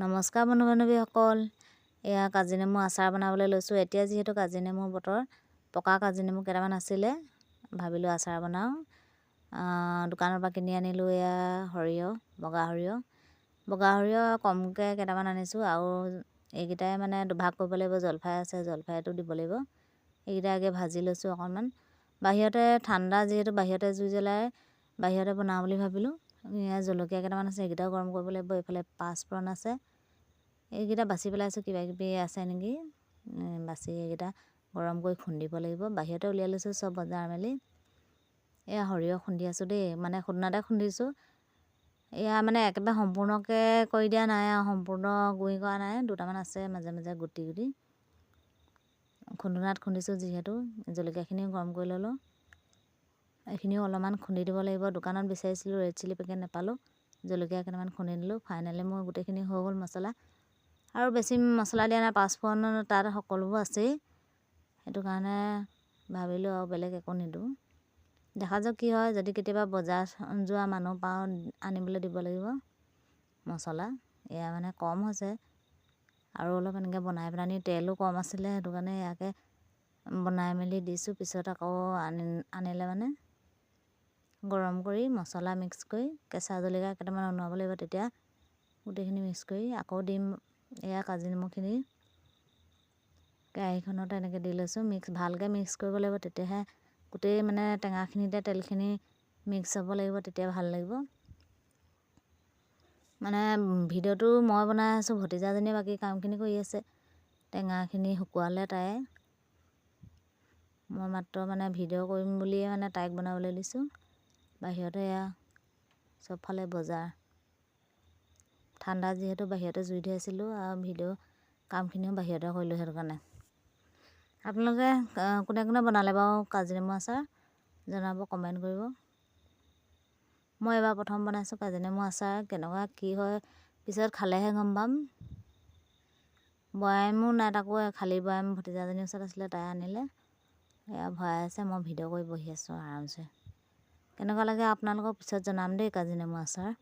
নমস্কাৰ বন্ধু বান্ধৱীসকল। এয়া কাজি নেমু আচাৰ বনাবলৈ লৈছোঁ। এতিয়া যিহেতু কাজি নেমুৰ বতৰ পকা কাজি নেমু কেইটামান আছিলে ভাবিলোঁ আচাৰ বনাওঁ। দোকানৰ পৰা কিনি আনিলোঁ এয়া সৰিয়হ বগা সৰিয়হ। বগা সৰিয়হ কমকৈ কেইটামান আনিছোঁ আৰু এইকেইটাই মানে দুভাগ কৰিব লাগিব জলফাই আছে জলফাইটো দিব লাগিব। এইকেইটা আগে ভাজি লৈছোঁ অকণমান। বাহিৰতে ঠাণ্ডা যিহেতু বাহিৰতে জুই জ্বলাই বাহিৰতে বনাওঁ বুলি ভাবিলোঁ। জলকীয়া কেইটামান আছে সেইকেইটাও গৰম কৰিব লাগিব এইফালে পাঁচফোৰণ আছে। এইকেইটা বাছি পেলাইছোঁ কিবা কিবি আছে নেকি? বাছি এইকেইটা গৰম কৰি খুন্দিব লাগিব। বাহিৰতে উলিয়াই লৈছোঁ চব বজাৰ মেলি। এয়া সৰিয়হ খুন্দি আছোঁ দেই মানে খুন্দনাতে খুন্দিছোঁ। এয়া মানে একেবাৰে সম্পূৰ্ণকৈ কৰি দিয়া নাই আৰু সম্পূৰ্ণ গুড়ি কৰা নাই দুটামান আছে মাজে মাজে গুটি গুটি খুন্দনাত খুন্দিছোঁ যিহেতু জলকীয়াখিনিও গৰম কৰি ল'লোঁ। এইখিনিও অলপমান খুন্দি দিব লাগিব। দোকানত বিচাৰিছিলোঁ ৰেড চিলি পেকেট নাপালোঁ। জলকীয়া কেইটামান খুন্দি দিলোঁ। ফাইনেলি মোৰ গোটেইখিনি হৈ গ'ল মছলা। আৰু বেছি মছলা দিয়া নাই পাঁচফোৰণ তাত সকলোবোৰ আছেই। সেইটো কাৰণে ভাবিলোঁ আৰু বেলেগ একো নিদিওঁ। দেখা যাওক কি হয় যদি কেতিয়াবা বজাৰ যোৱা মানুহ পাওঁ আনিবলৈ দিব লাগিব মছলা। এয়া মানে কম হৈছে। আৰু অলপ এনেকৈ বনাই পেলানি তেলো কম আছিলে সেইটো কাৰণে ইয়াকে বনাই মেলি দিছোঁ। পিছত আকৌ আনি আনিলে মানে গৰম কৰি মছলা মিক্স কৰি কেঁচা জলকীয়া কেইটামান অনোৱাব লাগিব তেতিয়া। গোটেইখিনি মিক্স কৰি আকৌ দিম এয়া কাজি নিমখখিনি। কেৰাহীখনত এনেকৈ দি লৈছোঁ। মিক্স ভালকৈ মিক্স কৰিব লাগিব তেতিয়াহে গোটেই মানে টেঙাখিনিতে তেলখিনি মিক্স হ'ব লাগিব তেতিয়া ভাল লাগিব। মানে ভিডিঅ'টো মই বনাই আছোঁ ভতিজাজনীয়ে বাকী কামখিনি কৰি আছে। টেঙাখিনি শুকুৱালে তাই মই মাত্ৰ মানে ভিডিঅ' কৰিম বুলিয়ে মানে তাইক বনাবলৈ দিছোঁ। বাহিৰতে এয়া চবফালে বজাৰ। ঠাণ্ডা যিহেতু বাহিৰতে জুই ধৰি আছিলোঁ আৰু ভিডিঅ' কামখিনিও বাহিৰতে কৰিলোঁ সেইটো কাৰণে। আপোনালোকে কোনে কোনে বনালে বাৰু কাজি নেমু আচাৰ? জনাব কমেণ্ট কৰিব। মই এইবাৰ প্ৰথম বনাইছোঁ কাজি নেমু আচাৰ কেনেকুৱা কি হয় পিছত খালেহে গম পাম। বয়ামো নাই তাকো খালী বয়াম ভতিজাজনীৰ ওচৰত আছিলে তাই আনিলে। এয়া ভৰাই আছে মই ভিডিঅ' কৰি বহি আছোঁ আৰামছে। কেনেকুৱা লাগে আপোনালোকক পিছত জনাম দেই কাজি নেমু আচাৰ।